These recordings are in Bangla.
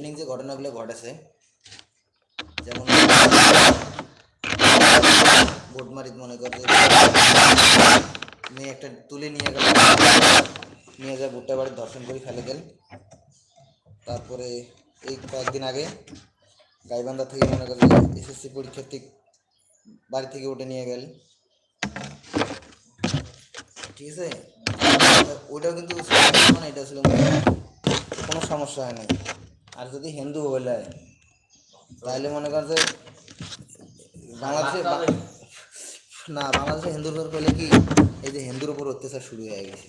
ইদানিং যে ঘটনাগুলো ঘটেছে, যেমন বোটমারিত মনে করে মেয়ে একটা তুলে নিয়ে গেল, নিয়ে যায় ভুট্টা বাড়ি ধর্ষণ করে ফেলে গেল। তারপরে এই কয়েকদিন আগে গাইবান্ধা থেকে মনে করে এসএসসি পরীক্ষার ঠিক বাড়ি থেকে উঠে নিয়ে গেল। ঠিক আছে? ওইটাও কিন্তু মানে এটা ছিল কোনো সমস্যা হয় নাই। আর যদি হিন্দু হলে তাহলে মনে কর যে বাংলাদেশে না বাংলাদেশে হিন্দুর উপর করলে কি? এই যে হিন্দুর উপর অত্যাচার শুরু হয়ে গেছে।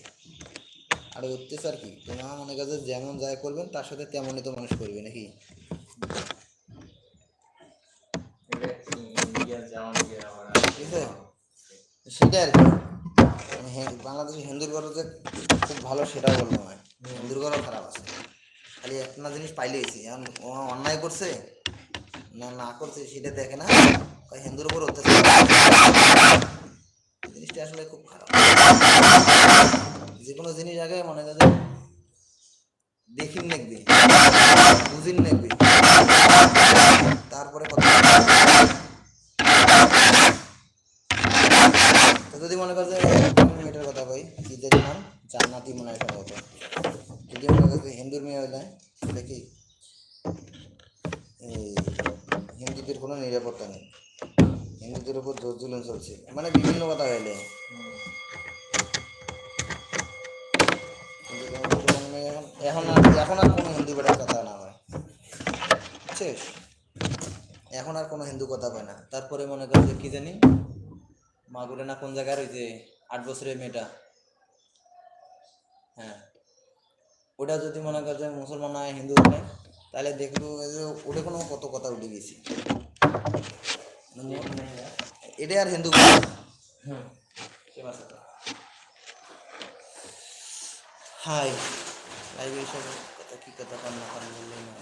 আর অত্যাচার কি? তোমার মনে কাছে যেমন যাই করবেন তার সাথে তেমনই তো মানুষ করবে নাকি? ঠিক আছে? সেটা আর কি। বাংলাদেশে হিন্দুর ঘর যে খুব ভালো সেটাও বলব নয় হিন্দুর ঘরও খারাপ আছে। খালি একটা জিনিস এখন ও অন্যায় করছে, না না করছে সেটা দেখে না। হিন্দুর উপর জিনিসটা আসলে খুব খারাপ। যে কোনো জিনিস আগে মনে করে দেখিন নেকবি বুঝিন নেকবি তারপরে কথা যদি মনে করে যে আমি মেয়েটার কথা কই, কি নাম? জান্নাতি মনে হয় সম্ভবত যদি হিন্দুর মেয়ে হলে সেটা কি হিন্দুদের কোনো নিরাপত্তা নেই হিন্দুদের উপর জোর জুলুম চলছে মানে বিভিন্ন কথা হইলে এখন এখন আর কোনো হিন্দু বেটার কথা না হয় বুঝছিস এখন আর কোনো হিন্দু কথা পায় না তারপরে মনে করে যে কি জানি মাগুরে না কোন জায়গার ওই যে আট বছরের মেয়েটা হ্যাঁ ওটা যদি মনে করে যে মুসলমান হয় হিন্দু হয় তাহলে দেখব যে ওটা কোনো কত কথা উঠে গেছি। এটা আর হিন্দু হাই। লাইভ এইসব কথা কি কথা কান না কান বললেই না।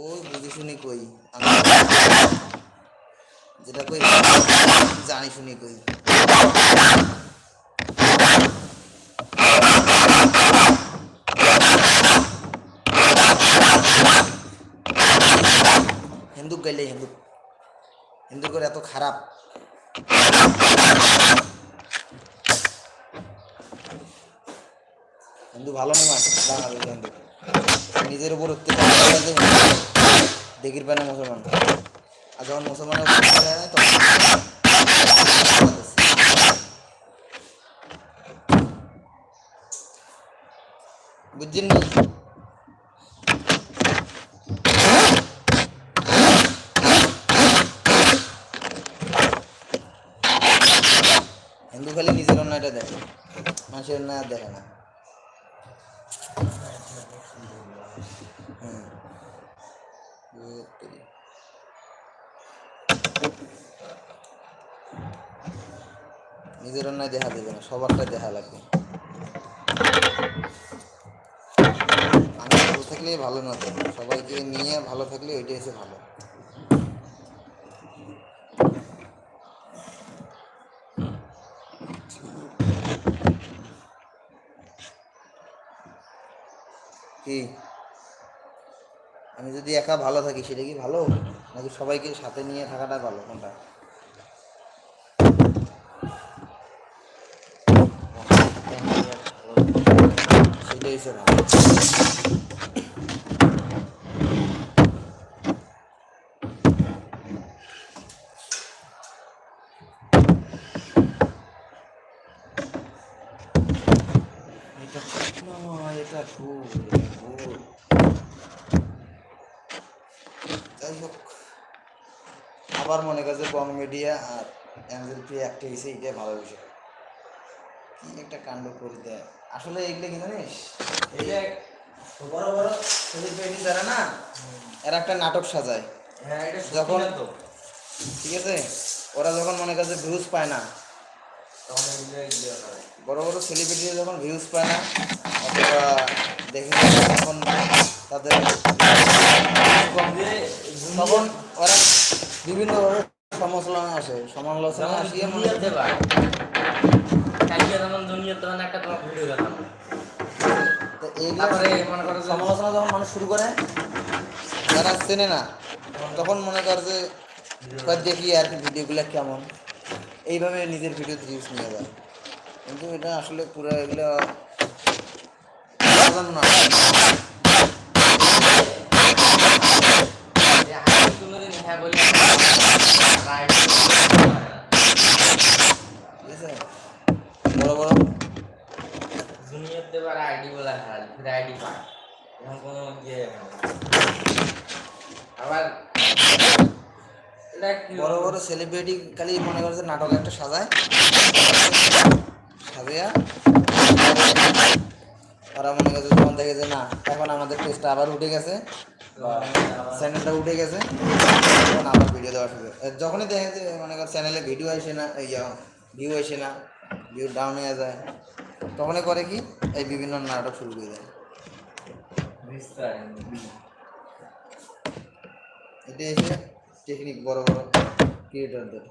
ওই বুঝি শুনি কই যেটা কই, জানি শুনি কই। হিন্দু গাইলে হিন্দু হিন্দু করে এত খারাপ হিন্দু ভালো নয় বাংলাদেশ হিন্দু নিজের উপর অত্যাচার করে যে হিন্দু। দেখির পায় না মুসলমান। আর যখন মুসলমানের উপর অত্যাচার হয় না, তখন বুঝছেন নি হিন্দু খালি নিজের অন্যায়টা দেখে মানুষের আর দেখে না। নিজের অন্যায় দেখা দেবে না সবারটা দেখা লাগবে। আমি ভালো ভালো না সবাইকে নিয়ে ভালো থাকলে ওইটাই হচ্ছে ভালো কি আমি যদি একা ভালো থাকি, সেটা কি ভালো? নাকি সবাইকে সাথে নিয়ে থাকাটা ভালো? কোনটা? হচ্ছে ভালো। এটা এটা ভুল যাই হোক আবার মনে করছে বং মিডিয়া আর অ্যাঞ্জেল প্রিয়া একটা হয়েছে এটাই ভালো বিষয়। কি একটা কাণ্ড করে দেয়। আসলে এগুলো কি জানিস? এই বড় বড় সেলিব্রিটি যারা না এরা একটা নাটক সাজায়। যখন ঠিক আছে? ওরা যখন মনে করছে ভিউজ পায় না বড় বড় সেলিব্রিটি যখন ভিউজ পায় না অথবা দেখে তখন তাদের তখন ওরা বিভিন্নভাবে সমালোচনা আসে সমালোচনা আসিয়ে মনে করছে কালকে যেমন জুনিয়র তখন একটা তোমার ভিডিও তারপরে মনে করো সমালোচনা যখন মানুষ শুরু করে যারা চেনে না তখন মনে কর যে দেখি আর কি ভিডিওগুলো কেমন? এইভাবে নিজের ভিডিও ভিউজ নিয়ে যায়। কিন্তু এটা আসলে পুরো এগুলো না যে হ্যাঁ বলি বড় বড়। জুনিয়র দেবার আইডি বলা হয় ফির আইডি পায়। এখন কোনো ইয়ে আবার বড় বড় সেলিব্রিটি খালি মনে করে যে নাটক একটা সাজায়। সাজিয়া। ওরা মনে করছে তখন দেখে যে না এখন আমাদের পেজটা আবার উঠে গেছে। বা চ্যানেলটা উঠে গেছে। তখন আবার ভিডিও দেওয়া শুরু যখনই দেখে যে মনে কর চ্যানেলে ভিডিও আসে না এই ভিউ আসে না ভিউ ডাউন হয়ে যায় তখনই করে কি এই বিভিন্ন নাটক শুরু করে দেয়। এটা এসে টেকনিক বড় বড় ক্রিয়েটরদের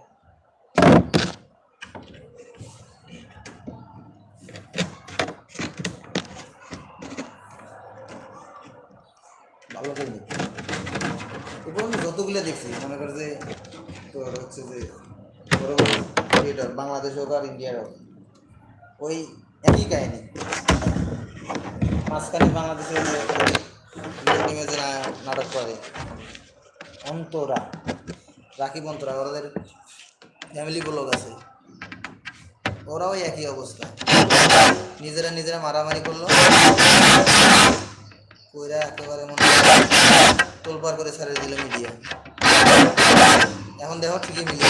ভালো টেকনিক এরপর আমি যতগুলো দেখছি, মনে করে যে তোর হচ্ছে যে বড় বাংলাদেশ হোক আর ইন্ডিয়ার হোক, ওই একই কাহিনী। মাঝখানে বাংলাদেশের যে নাটক করে। অন্তরা, রাকিব অন্তরা ওদের ফ্যামিলি ব্লগ আছে ওরাও একই অবস্থা। নিজেরা নিজেরা মারামারি করল। কইরা একেবারে মনে তোলপার করে ছেড়ে দিল মিডিয়া এখন দেখো ঠিকই মিলিয়ে।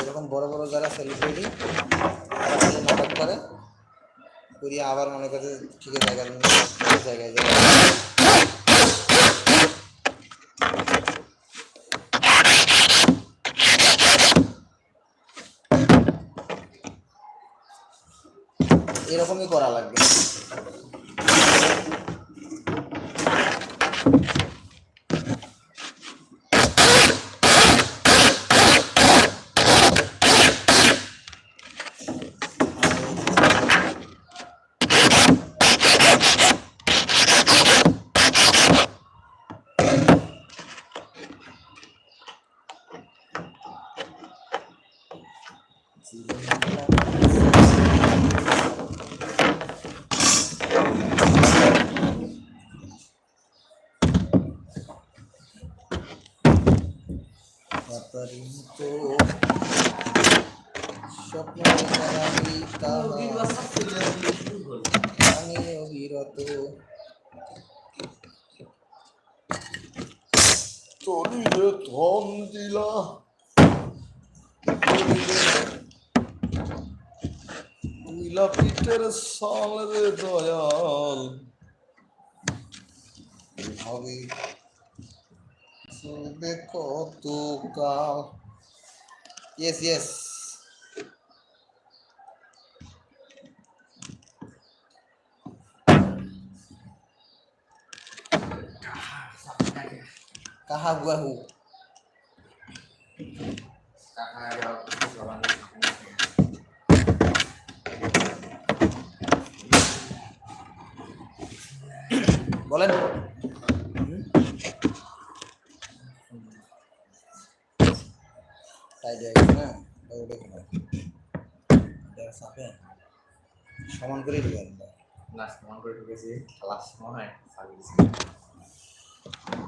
এরকম বড় বড় যারা সেলিব্রিটি নাটক করে। করিয়ে আবার মনে করছে ঠিক জায়গায় জায়গায় এরকমই করা লাগবে। আমি অবিরত তরিরে ধন দিলা নীলা পিঠের সাল রে দয়াল হবে চলবে কত কাল ইয়েস ইয়েস কাহা হুয়া হু বলেন তাই যায় না ওটা কেন এটা চাপে সমান করে দিবেন লাস্ট মন করে ঢুকেছি লাস্ট মনে হয় সার্ভিস চাপে না ইয়েটা খুব টাইট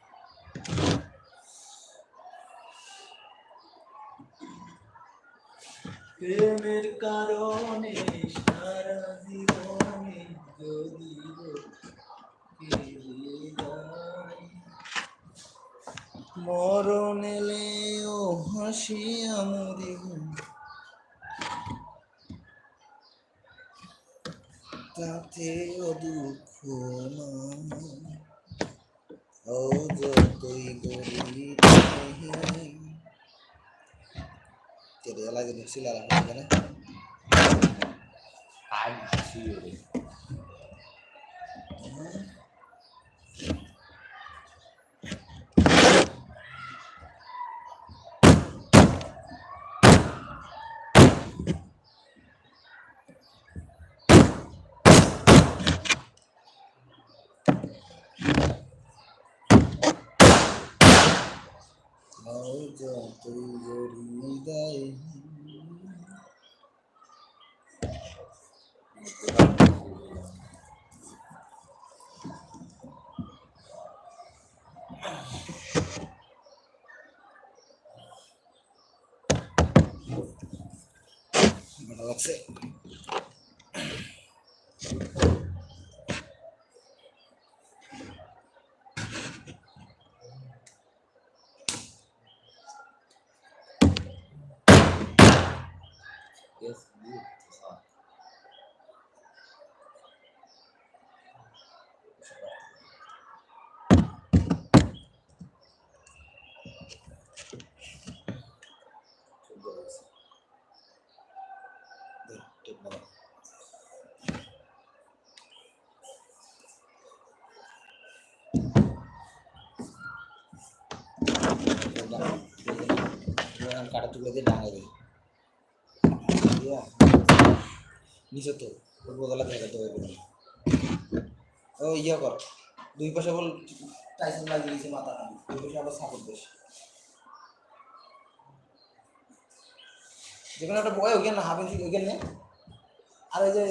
প্রেমের কারণে সারা জীবনে যদি মরণ এলেও হাসি আমরি কাছেও দুঃখ নাই ও যতই গরিব কেটে লাগে ঢুকছিল আর এখন এখানে কাজ ছিল রে ও যতই গরিব দেয় ভালো লাগছে Yes, good. So, চোদ্দ লাগছে দেখ টেপ লাগা দিয়ে দিয়া নিচে তো থেকে তো ও, ইয়া কর, দুই বল টাইসন লাগিয়ে দিয়েছে মাথা দুই আবার সাপোর্ট যেখানে একটা বয় ওখানে না, হাফ ওখানে। আর ওই যে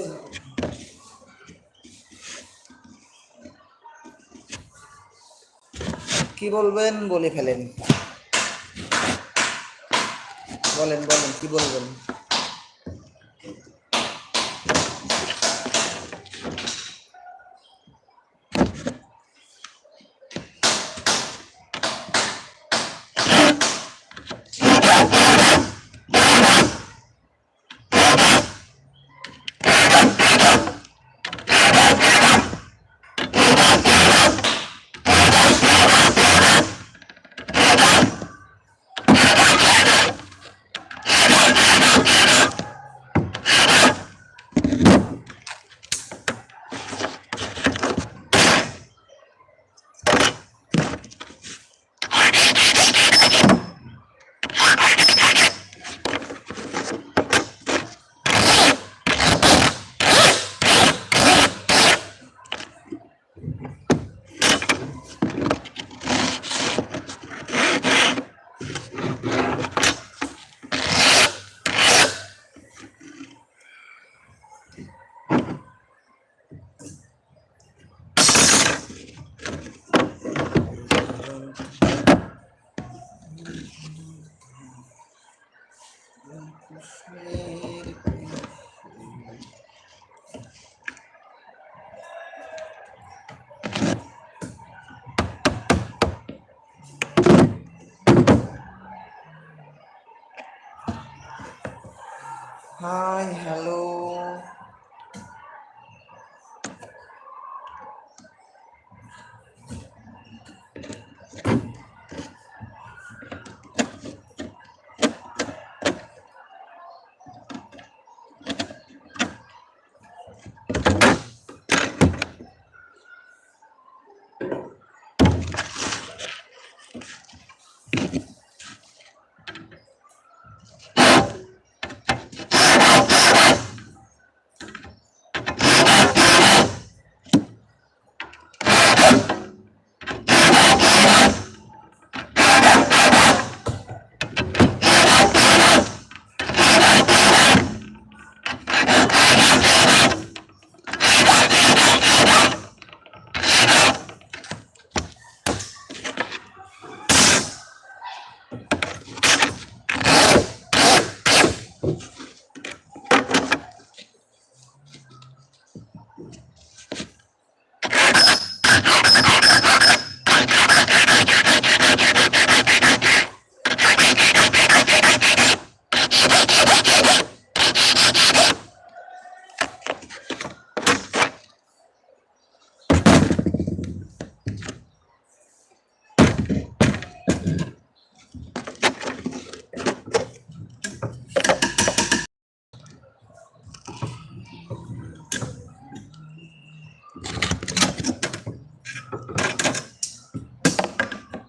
কি বলবেন বলে ফেলেন। বলেন বলেন কি বলবেন?